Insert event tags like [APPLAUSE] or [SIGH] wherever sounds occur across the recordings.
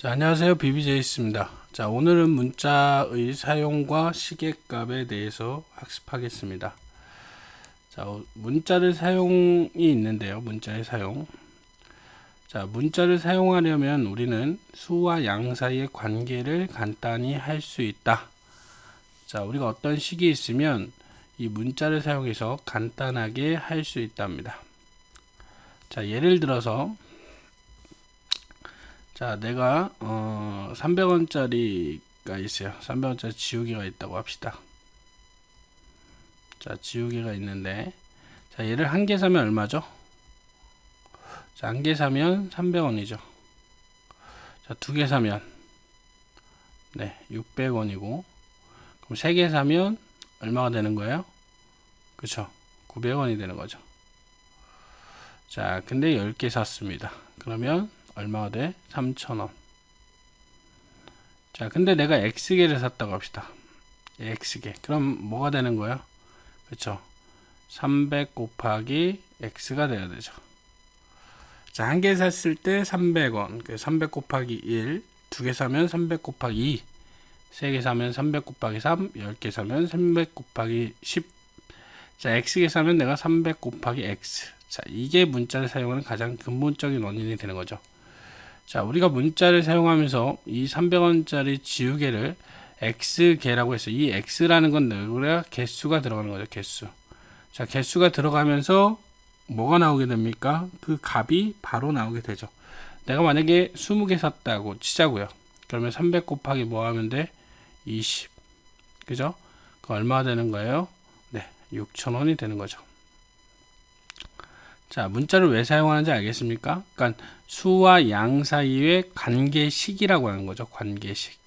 자, 안녕하세요. 비비제이스입니다. 자, 오늘은 문자의 사용과 시계값에 대해서 학습하겠습니다. 자, 어, 문자를 사용이 있는데요. 문자의 사용. 자, 문자를 사용하려면 우리는 수와 양 사이의 관계를 간단히 할 수 있다. 자, 우리가 어떤 식이 있으면 이 문자를 사용해서 간단하게 할 수 있답니다. 자, 예를 들어서 자, 내가 어 300원짜리가 있어요. 300원짜리 지우개가 있다고 합시다. 자, 지우개가 있는데 자, 얘를 한 개 사면 얼마죠? 자, 한 개 사면 300원이죠. 자, 두 개 사면 네, 600원이고 그럼 세 개 사면 얼마가 되는 거예요? 그쵸 900원이 되는 거죠. 자, 근데 10개 샀습니다. 그러면 얼마가 돼? 3,000원. 자, 근데 내가 X개를 샀다고 합시다. X개. 그럼 뭐가 되는 거야? 그쵸? 300 곱하기 X가 돼야 되죠. 자, 한 개 샀을 때 300원. 300 곱하기 1. 두 개 사면 300 곱하기 2. 세 개 사면 300 곱하기 3. 10개 사면 300 곱하기 10. 자, X개 사면 내가 300 곱하기 X. 자, 이게 문자를 사용하는 가장 근본적인 원인이 되는 거죠. 자, 우리가 문자를 사용하면서 이 300원짜리 지우개를 x개라고 해서 이 x라는 건 우리가 개수가 들어가는 거죠. 개수. 자, 개수가 들어가면서 뭐가 나오게 됩니까? 그 값이 바로 나오게 되죠. 내가 만약에 20개 샀다고 치자고요. 그러면 300 곱하기 뭐 하면 돼? 20. 그죠? 그 얼마 되는 거예요? 네, 6,000원이 되는 거죠. 자, 문자를 왜 사용하는지 알겠습니까? 그러니까 수와 양 사이의 관계식이라고 하는 거죠. 관계식.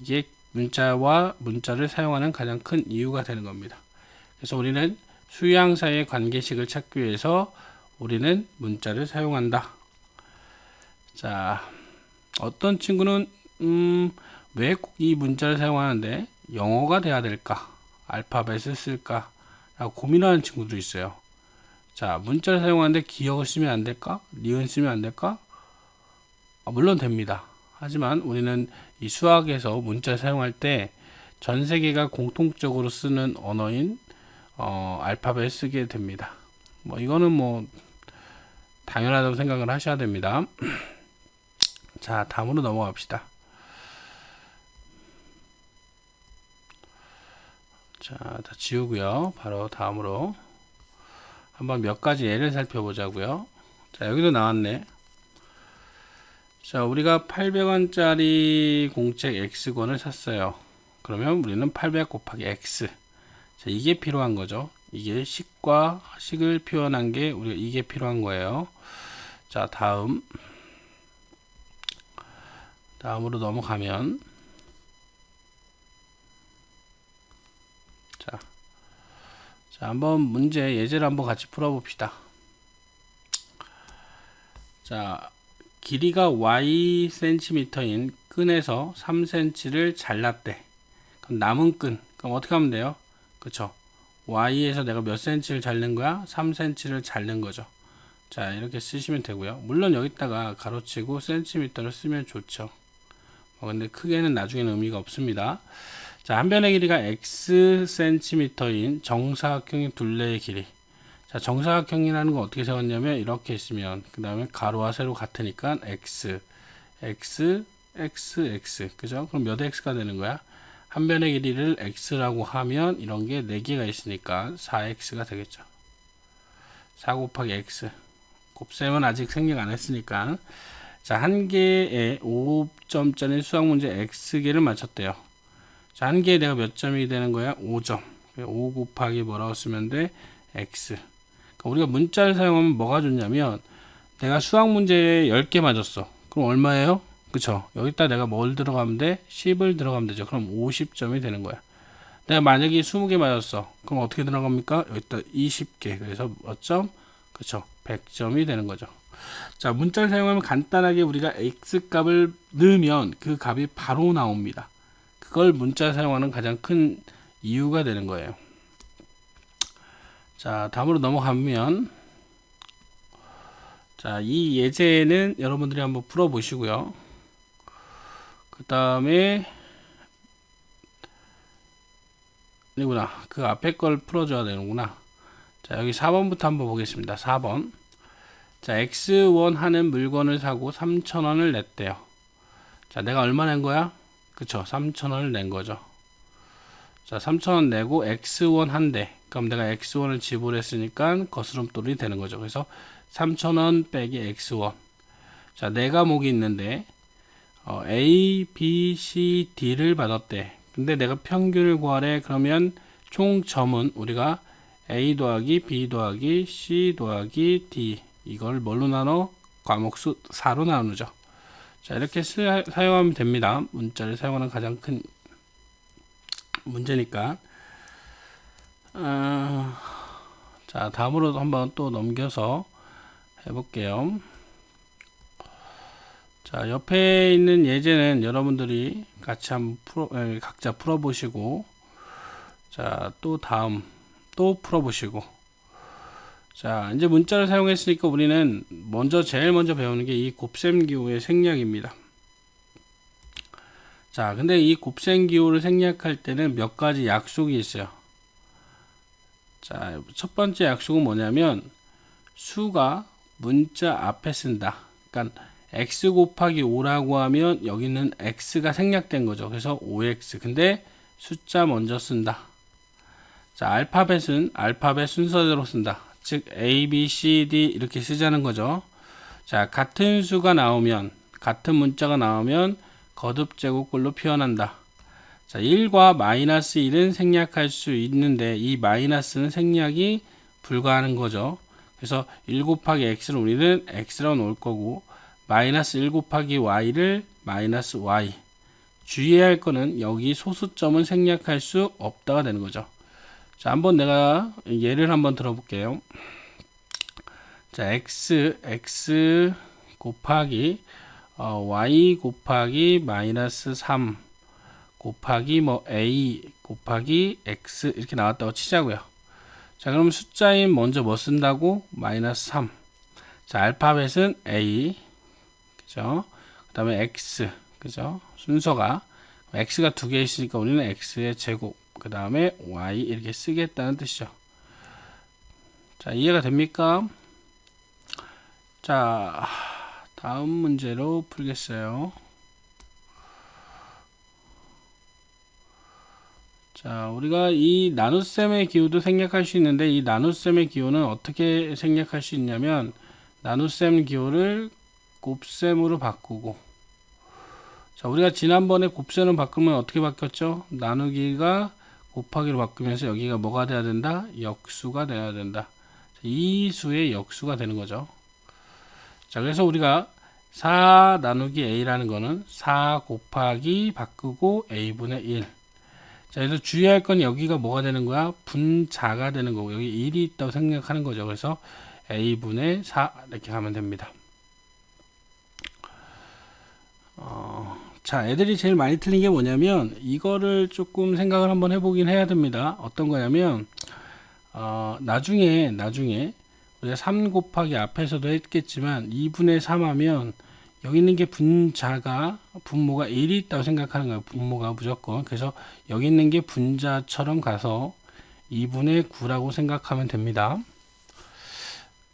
이게 문자와 문자를 사용하는 가장 큰 이유가 되는 겁니다. 그래서 우리는 수양 사이의 관계식을 찾기 위해서 우리는 문자를 사용한다. 자, 어떤 친구는 음, 왜 꼭 이 문자를 사용하는데 영어가 돼야 될까? 알파벳을 쓸까? 라고 고민하는 친구도 있어요. 자, 문자를 사용하는데 기억을 쓰면 안 될까? 니은 쓰면 안 될까? 아, 물론 됩니다. 하지만 우리는 이 수학에서 문자를 사용할 때 전 세계가 공통적으로 쓰는 언어인 어, 알파벳을 쓰게 됩니다. 뭐 이거는 뭐 당연하다고 생각을 하셔야 됩니다. [CLEARS THROAT] 자, 다음으로 넘어갑시다. 자, 다 지우고요. 바로 다음으로 한번 몇 가지 예를 살펴보자고요. 자, 여기도 나왔네. 자, 우리가 800원짜리 공책 X권을 샀어요. 그러면 우리는 800 곱하기 X. 자, 이게 필요한 거죠. 이게 식과 식을 표현한 게 우리가 이게 필요한 거예요. 자, 다음. 다음으로 넘어가면 자, 자, 한번 문제 예제를 한번 같이 풀어봅시다. 자, 길이가 y 센티미터인 끈에서 3cm를 잘랐대. 그럼 남은 끈. 그럼 어떻게 하면 돼요? 그쵸? y에서 내가 몇 cm를 자른 거야? 3cm를 자른 거죠. 자, 이렇게 쓰시면 되고요. 물론 여기다가 가로치고 센티미터를 쓰면 좋죠. 어, 근데 크게는 나중에는 의미가 없습니다. 자, 한 변의 길이가 x 센티미터인 정사각형의 둘레의 길이. 자, 정사각형이라는 건 어떻게 세웠냐면 이렇게 있으면 그 다음에 가로와 세로 같으니까 x, x, x, x. 그죠? 그럼 몇 x가 되는 거야? 한 변의 길이를 x라고 하면 이런 게 4개가 있으니까 4x가 되겠죠. 4 곱하기 x. 곱셈은 아직 생략 안 했으니까. 자, 한 개에 5점짜리 수학 문제 x개를 맞췄대요. 자, 한 개에 내가 몇 점이 되는 거야? 5점. 5 곱하기 뭐라고 쓰면 돼? x. 그러니까 우리가 문자를 사용하면 뭐가 좋냐면 내가 수학 문제에 10개 맞았어. 그럼 얼마예요? 그쵸? 여기다 내가 뭘 들어가면 돼? 10을 들어가면 되죠. 그럼 50점이 되는 거야. 내가 만약에 20개 맞았어. 그럼 어떻게 들어갑니까? 여기다 20개. 그래서 몇 점? 그쵸? 100점이 되는 거죠. 자, 문자를 사용하면 간단하게 우리가 x 값을 넣으면 그 값이 바로 나옵니다. 그걸 문자 사용하는 가장 큰 이유가 되는 거예요. 자, 다음으로 넘어가면 자, 이 예제는 여러분들이 한번 풀어 보시고요. 그 다음에 아니구나. 그 앞에 걸 풀어 줘야 되는구나. 자, 여기 4번부터 한번 보겠습니다. 4번. 자, X1 하는 물건을 사고 3,000원을 냈대요. 자, 내가 얼마 낸 거야? 그쵸. 3,000원을 낸 거죠. 자, 3,000원 내고 X1 한 대. 그럼 내가 X1을 지불했으니까 거스름돈이 되는 거죠. 그래서 3,000원 빼기 X1. 자, 네 과목이 있는데, 어, A, B, C, D를 받았대. 근데 내가 평균을 구하래. 그러면 총 점은 우리가 A 더하기 B 더하기 C 더하기 D 이걸 뭘로 나눠? 과목수 4로 나누죠. 자 이렇게 사, 사용하면 됩니다. 문자를 사용하는 가장 큰 문제니까 어, 자 다음으로 한번 또 넘겨서 해볼게요. 자 옆에 있는 예제는 여러분들이 같이 한번 풀어, 에, 각자 풀어보시고 자 또 다음 또 풀어보시고 자 이제 문자를 사용했으니까 우리는 먼저 제일 먼저 배우는 게 이 곱셈기호의 생략입니다. 자 근데 이 곱셈기호를 생략할 때는 몇 가지 약속이 있어요. 자 첫 번째 약속은 뭐냐면 수가 문자 앞에 쓴다. 그러니까 x 곱하기 5라고 하면 여기는 x가 생략된 거죠. 그래서 5x 근데 숫자 먼저 쓴다. 자, 알파벳은 알파벳 순서대로 쓴다. 즉 A, B, C, D 이렇게 쓰자는 거죠. 자, 같은 수가 나오면 같은 문자가 나오면 거듭 제곱글로 표현한다. 자, 1과 마이너스 1은 생략할 수 있는데 이 마이너스는 생략이 불가하는 거죠. 그래서 1 곱하기 x를 우리는 x라고 놓을 거고 마이너스 1 곱하기 y를 마이너스 y 주의해야 할 거는 여기 소수점은 생략할 수 없다가 되는 거죠. 자, 한번 내가 예를 한번 들어볼게요. 자, x, x 곱하기 어, y 곱하기 마이너스 3 곱하기 뭐 a 곱하기 x 이렇게 나왔다고 치자고요. 자, 그럼 숫자인 먼저 뭐 쓴다고? 마이너스 3. 자, 알파벳은 a. 그죠? 그 다음에 x. 그죠? 순서가 x가 두 개 있으니까 우리는 x의 제곱. 그 다음에 y 이렇게 쓰겠다는 뜻이죠. 자, 이해가 됩니까? 자, 다음 문제로 풀겠어요. 자, 우리가 이 나눗셈의 기호도 생략할 수 있는데 이 나눗셈의 기호는 어떻게 생략할 수 있냐면 나눗셈 기호를 곱셈으로 바꾸고 자, 우리가 지난번에 곱셈을 바꾸면 어떻게 바뀌었죠? 나누기가 곱하기로 바꾸면서 여기가 뭐가 돼야 된다? 역수가 돼야 된다. 이 수의 역수가 되는 거죠. 자, 그래서 우리가 4 나누기 a라는 거는 4 곱하기 바꾸고 a분의 1. 자, 그래서 주의할 건 여기가 뭐가 되는 거야? 분자가 되는 거고, 여기 1이 있다고 생각하는 거죠. 그래서 a분의 4 이렇게 가면 됩니다. 어, 자, 애들이 제일 많이 틀린 게 뭐냐면 이거를 조금 생각을 한번 해보긴 해야 됩니다. 어떤 거냐면 어, 나중에 나중에 우리가 3 곱하기 앞에서도 했겠지만 2분의 3 하면 여기 있는 게 분자가 분모가 1이 있다고 생각하는 거예요. 분모가 무조건. 그래서 여기 있는 게 분자처럼 가서 2분의 9라고 생각하면 됩니다.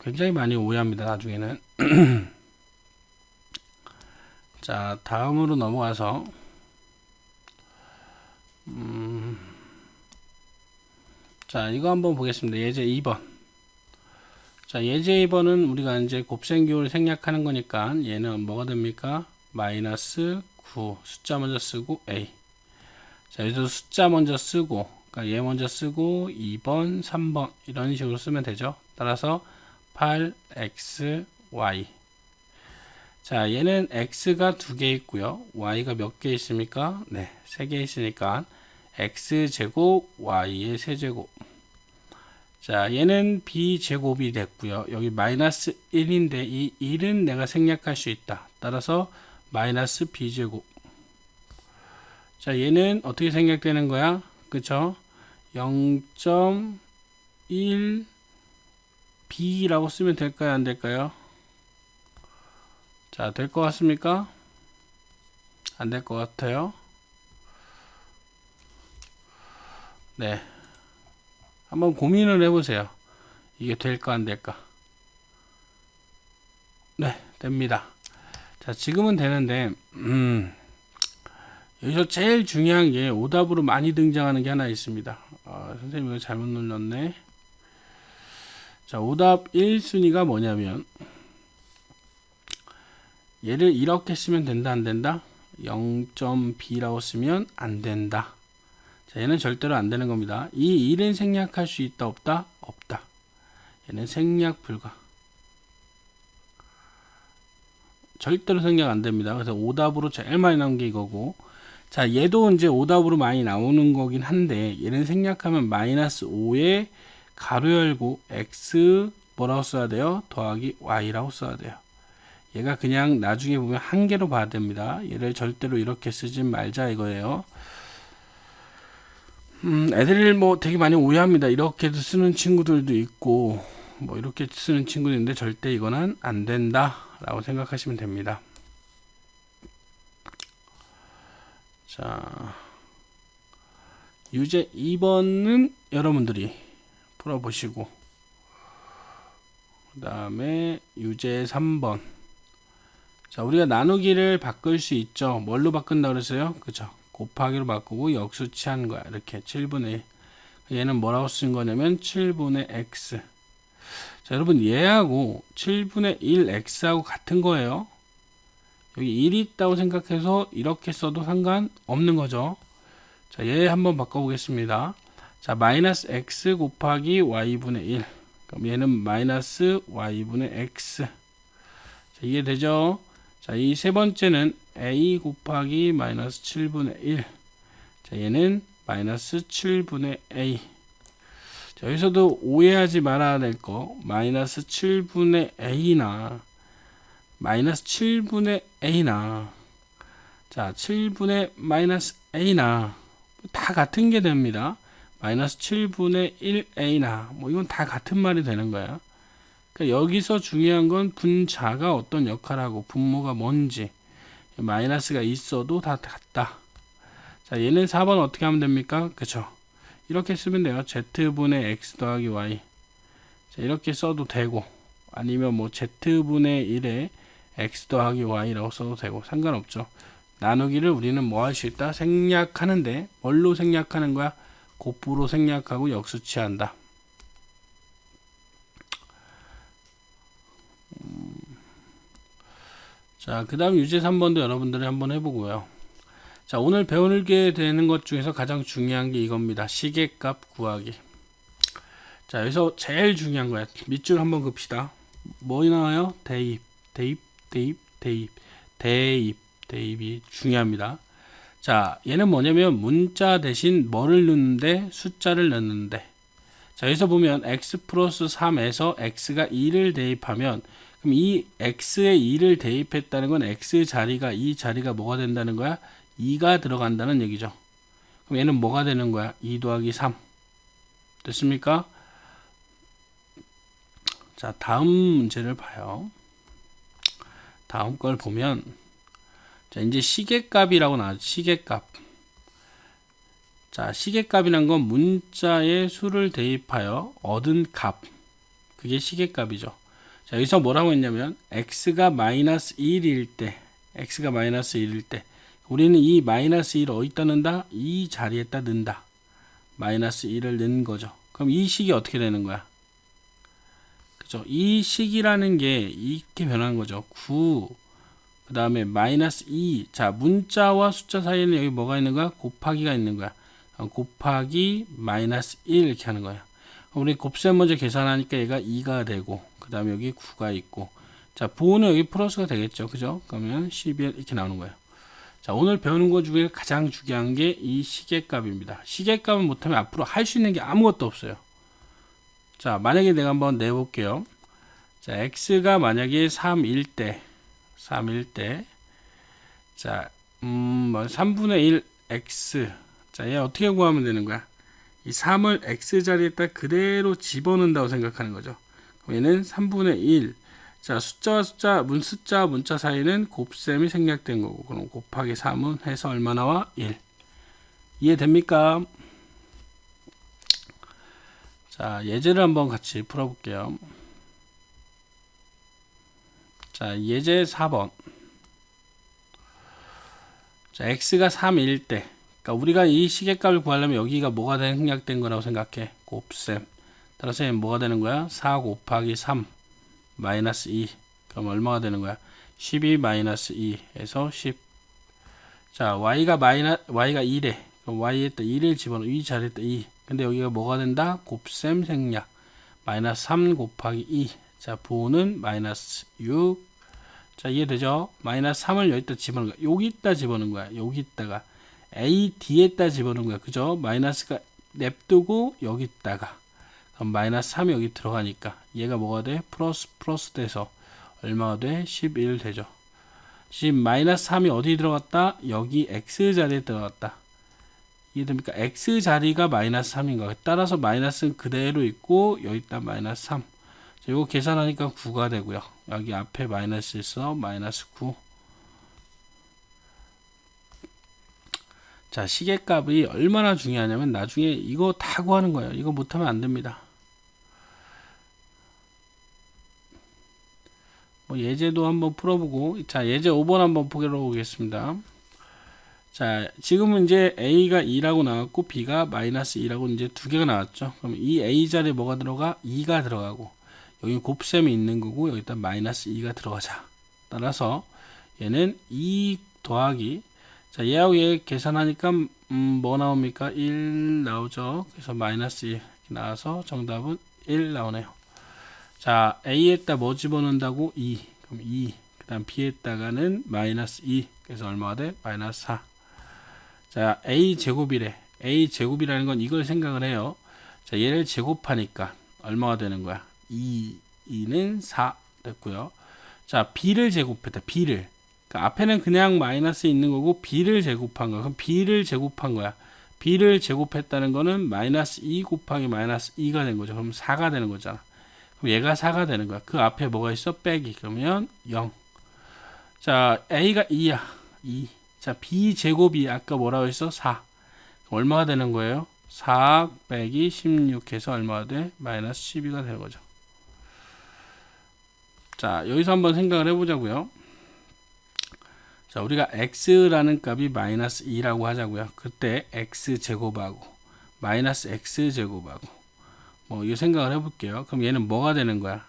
굉장히 많이 오해합니다. 나중에는. [CLEARS THROAT] 자, 다음으로 넘어가서 음, 자, 이거 한번 보겠습니다. 예제 2번. 자, 예제 2번은 우리가 이제 곱셈기호를 생략하는 거니까 얘는 뭐가 됩니까? 마이너스 9 숫자 먼저 쓰고 a. 자, 여기서 숫자 먼저 쓰고 그러니까 얘 먼저 쓰고 2번, 3번 이런 식으로 쓰면 되죠. 따라서 8xy 자, 얘는 x가 두 개 있고요. y가 몇 개 있습니까? 네, 세 개 있으니까 x제곱 y의 세제곱. 자, 얘는 b제곱이 됐고요. 여기 마이너스 1인데 이 1은 내가 생략할 수 있다. 따라서 마이너스 b제곱. 자, 얘는 어떻게 생략되는 거야? 그쵸? 0.1 b라고 쓰면 될까요? 안 될까요? 자, 될 것 같습니까? 안 될 것 같아요. 네. 한번 고민을 해보세요. 이게 될까 안 될까? 네, 됩니다. 자, 지금은 되는데, 음, 여기서 제일 중요한 게 오답으로 많이 등장하는 게 하나 있습니다. 아, 선생님 이거 잘못 눌렀네. 자, 오답 1순위가 뭐냐면, 얘를 이렇게 쓰면 된다, 안 된다? 0.b라고 쓰면 안 된다. 자, 얘는 절대로 안 되는 겁니다. 이 1은 생략할 수 있다, 없다? 없다. 얘는 생략 불가. 절대로 생략 안 됩니다. 그래서 오답으로 제일 많이 나온 게 이거고. 자, 얘도 이제 오답으로 많이 나오는 거긴 한데, 얘는 생략하면 마이너스 5에 가로 열고 x 뭐라고 써야 돼요? 더하기 y라고 써야 돼요. 얘가 그냥 나중에 보면 한 개로 봐야 됩니다. 얘를 절대로 이렇게 쓰지 말자 이거예요. 음, 애들 뭐 되게 많이 오해합니다. 이렇게도 쓰는 친구들도 있고, 뭐 이렇게 쓰는 친구도 있는데 절대 이거는 안 된다. 라고 생각하시면 됩니다. 자, 유제 2번은 여러분들이 풀어보시고, 그 다음에 유제 3번. 자, 우리가 나누기를 바꿀 수 있죠. 뭘로 바꾼다 그랬어요? 그죠? 곱하기로 바꾸고 역수치한 거야. 이렇게 7분의 1. 얘는 뭐라고 쓴 거냐면 7분의 x. 자, 여러분 얘하고 7분의 1x하고 같은 거예요. 여기 1이 있다고 생각해서 이렇게 써도 상관없는 거죠. 자, 얘 한번 바꿔보겠습니다. 자, 마이너스 x 곱하기 y분의 1. 그럼 얘는 마이너스 y분의 x. 자, 이게 되죠? 자, 이 세 번째는 a 곱하기 마이너스 7분의 1. 자, 얘는 마이너스 7분의 a. 자, 여기서도 오해하지 말아야 될 거. 마이너스 7분의 a나 마이너스 7분의 a나 자, 7분의 마이너스 a나 다 같은 게 됩니다. 마이너스 7분의 1a나 뭐 이건 다 같은 말이 되는 거야. 그러니까 여기서 중요한 건 분자가 어떤 역할을 하고 분모가 뭔지 마이너스가 있어도 다 같다. 자, 얘는 4번 어떻게 하면 됩니까? 그쵸? 이렇게 쓰면 돼요. z분의 x 더하기 y. 자, 이렇게 써도 되고, 아니면 뭐 z분의 1에 x 더하기 y라고 써도 되고, 상관없죠. 나누기를 우리는 뭐 할 수 있다? 생략하는데, 뭘로 생략하는 거야? 곱부로 생략하고 역수치한다. 자, 그 다음 유제 3번도 여러분들이 한번 해보고요. 자, 오늘 배우게 되는 것 중에서 가장 중요한 게 이겁니다. 시계값 구하기. 자, 여기서 제일 중요한 거야. 밑줄 한번 긋시다. 뭐 나와요? 대입, 대입, 대입, 대입, 대입, 대입이 중요합니다. 자, 얘는 뭐냐면 문자 대신 뭐를 넣는데 숫자를 넣는데. 자, 여기서 보면 x 플러스 3에서 x가 2를 대입하면 그럼 이 x에 2를 대입했다는 건 x 자리가 이 자리가 뭐가 된다는 거야? 2가 들어간다는 얘기죠. 그럼 얘는 뭐가 되는 거야? 2 더하기 3. 됐습니까? 자, 다음 문제를 봐요. 다음 걸 보면 자, 이제 시계값이라고 나왔죠. 시계값. 자, 시계값이란 건 문자의 수를 대입하여 얻은 값. 그게 시계값이죠. 자, 여기서 뭐라고 했냐면 x가 마이너스 1일 때 x가 마이너스 1일 때 우리는 이 마이너스 1을 어디다 넣는다? 이 자리에다 넣는다. 마이너스 1을 넣는 거죠. 그럼 이 식이 어떻게 되는 거야? 그죠? 이 식이라는 게 이렇게 변하는 거죠. 9, 그 다음에 마이너스 2. 자, 문자와 숫자 사이에는 여기 뭐가 있는 거야? 곱하기가 있는 거야. 곱하기 마이너스 1 이렇게 하는 거야. 우리 곱셈 먼저 계산하니까 얘가 2가 되고 그 다음에 여기 9가 있고. 자 보호는 여기 플러스가 되겠죠. 그죠? 그러면 11 이렇게 나오는 거예요. 자 오늘 배우는 것 중에 가장 중요한 게 이 시계값입니다. 시계값을 못하면 앞으로 할 수 있는 게 아무것도 없어요. 자 만약에 내가 한번 내볼게요. 자 x가 만약에 3일 때 3일 때자 음, 3분의 뭐1 x. 자얘 어떻게 구하면 되는 거야? 이 3을 x자리에다 그대로 집어넣는다고 생각하는 거죠. 얘는 3분의 1. 자, 숫자와 숫자, 문 숫자, 문자 사이는 곱셈이 생략된 거고, 그럼 곱하기 3은 해서 얼마 나와? 1. 이해됩니까? 자, 예제를 한번 같이 풀어볼게요. 자, 예제 4번. 자, x가 3일 때, 그러니까 우리가 이 시계값을 구하려면 여기가 뭐가 된 생략된 거라고 생각해? 곱셈. 따라서 뭐가 되는 거야? 4 곱하기 3 마이너스 2. 그럼 얼마가 되는 거야? 12 마이너스 2에서 10. 자, y가 마이너 y가 2래. 그럼 y에다 2를 집어넣어. 이 자리에 다 2. 근데 여기가 뭐가 된다? 곱셈 생략. 마이너스 3 곱하기 2. 자, 부호는 마이너스 6. 자, 이해되죠? 마이너스 3을 여기다 집어넣은 거야. 여기다 집어넣은 거야. 여기다가. a, d에다 집어넣은 거야. 그죠? 마이너스가 냅두고 여기다가. 마이너스 3이 여기 들어가니까 얘가 뭐가 돼? 플러스 플러스 돼서 얼마가 돼? 11 되죠. 지금 마이너스 3이 어디 들어갔다? 여기 x 자리에 들어갔다. 이해됩니까? x 자리가 마이너스 3인 거야. 따라서 마이너스는 그대로 있고 여기다 마이너스 3. 자, 이거 계산하니까 9가 되고요. 여기 앞에 마이너스 있어 마이너스 9. 자 시계값이 얼마나 중요하냐면 나중에 이거 다 구하는 거예요. 이거 못하면 안 됩니다. 뭐 예제도 한번 풀어보고 자 예제 5번 한번 보기로 보겠습니다. 자 지금은 이제 A가 2라고 나왔고 B가 마이너스 2라고 이제 두 개가 나왔죠. 그럼 이 A 자리에 뭐가 들어가? 2가 들어가고 여기 곱셈이 있는 거고 여기다 마이너스 2가 들어가자. 따라서 얘는 2 더하기 자 얘하고 얘 계산하니까 음, 뭐 나옵니까? 1 나오죠. 그래서 마이너스 1 나와서 정답은 1 나오네요. 자, A에다 뭐 집어넣는다고? 2. 그럼 2. 그 다음 B에다가는 마이너스 2. 그래서 얼마가 돼? 마이너스 4. 자, A 제곱이래. A 제곱이라는 건 이걸 생각을 해요. 자, 얘를 제곱하니까 얼마가 되는 거야? 2, 2는 4 됐고요. 자, B를 제곱했다. B를. 그러니까 앞에는 그냥 마이너스 있는 거고 B를 제곱한 거야. 그럼 B를 제곱한 거야. B를 제곱했다는 거는 마이너스 2 곱하기 마이너스 2가 된 거죠. 그럼 4가 되는 거잖아. 그럼 얘가 4가 되는 거야. 그 앞에 뭐가 있어? 빼기. 그러면 0. 자, A가 2야. 2. 자, B 제곱이 아까 뭐라고 했어? 4. 얼마가 되는 거예요? 4 빼기 16 해서 얼마가 돼? 마이너스 12가 되는 거죠. 자, 여기서 한번 생각을 해보자고요. 자, 우리가 x라는 값이 마이너스 2라고 하자고요. 그때 x 제곱하고 마이너스 x 제곱하고 뭐이 생각을 해볼게요. 그럼 얘는 뭐가 되는 거야?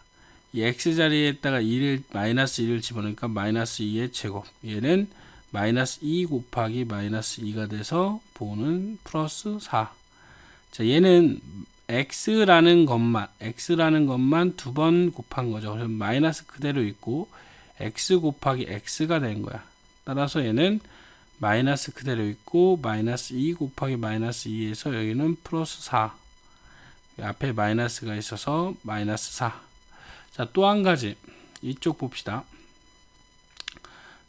이 x 자리에다가 2를 마이너스 2를 집어넣으니까 마이너스 2의 제곱. 얘는 마이너스 2 곱하기 마이너스 2가 돼서 보는 플러스 4. 자, 얘는 x라는 것만 x라는 것만 두 번 곱한 거죠. 그래서 마이너스 그대로 있고 x 곱하기 x가 된 거야. 따라서 얘는 마이너스 그대로 있고 마이너스 2 곱하기 마이너스 2에서 여기는 플러스 4 앞에 마이너스가 있어서 마이너스 4 자, 또 한 가지 이쪽 봅시다.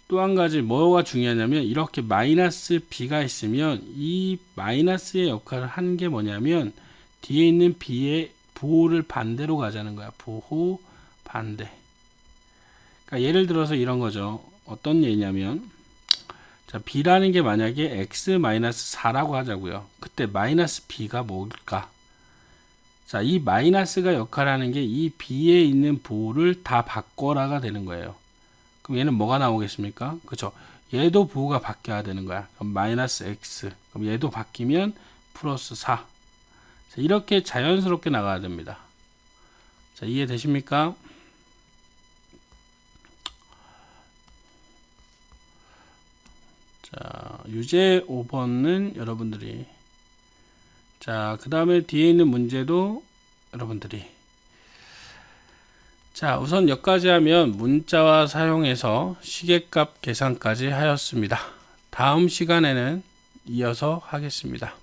또 한 가지 뭐가 중요하냐면 이렇게 마이너스 b가 있으면 이 마이너스의 역할을 한게 뭐냐면 뒤에 있는 b의 부호를 반대로 가자는 거야. 부호 반대. 그러니까 예를 들어서 이런 거죠. 어떤 예냐면 자 b라는 게 만약에 x-4라고 하자고요. 그때 마이너스 b가 뭘까? 자, 이 마이너스가 역할하는 게 이 b에 있는 부호를 다 바꿔라가 되는 거예요. 그럼 얘는 뭐가 나오겠습니까? 그죠? 얘도 부호가 바뀌어야 되는 거야. 그럼 마이너스 x. 그럼 얘도 바뀌면 플러스 4. 자, 이렇게 자연스럽게 나가야 됩니다. 자, 이해되십니까? 자, 유제 5번은 여러분들이 자, 그 다음에 뒤에 있는 문제도 여러분들이 자, 우선 여기까지 하면 문자와 사용해서 시계값 계산까지 하였습니다. 다음 시간에는 이어서 하겠습니다.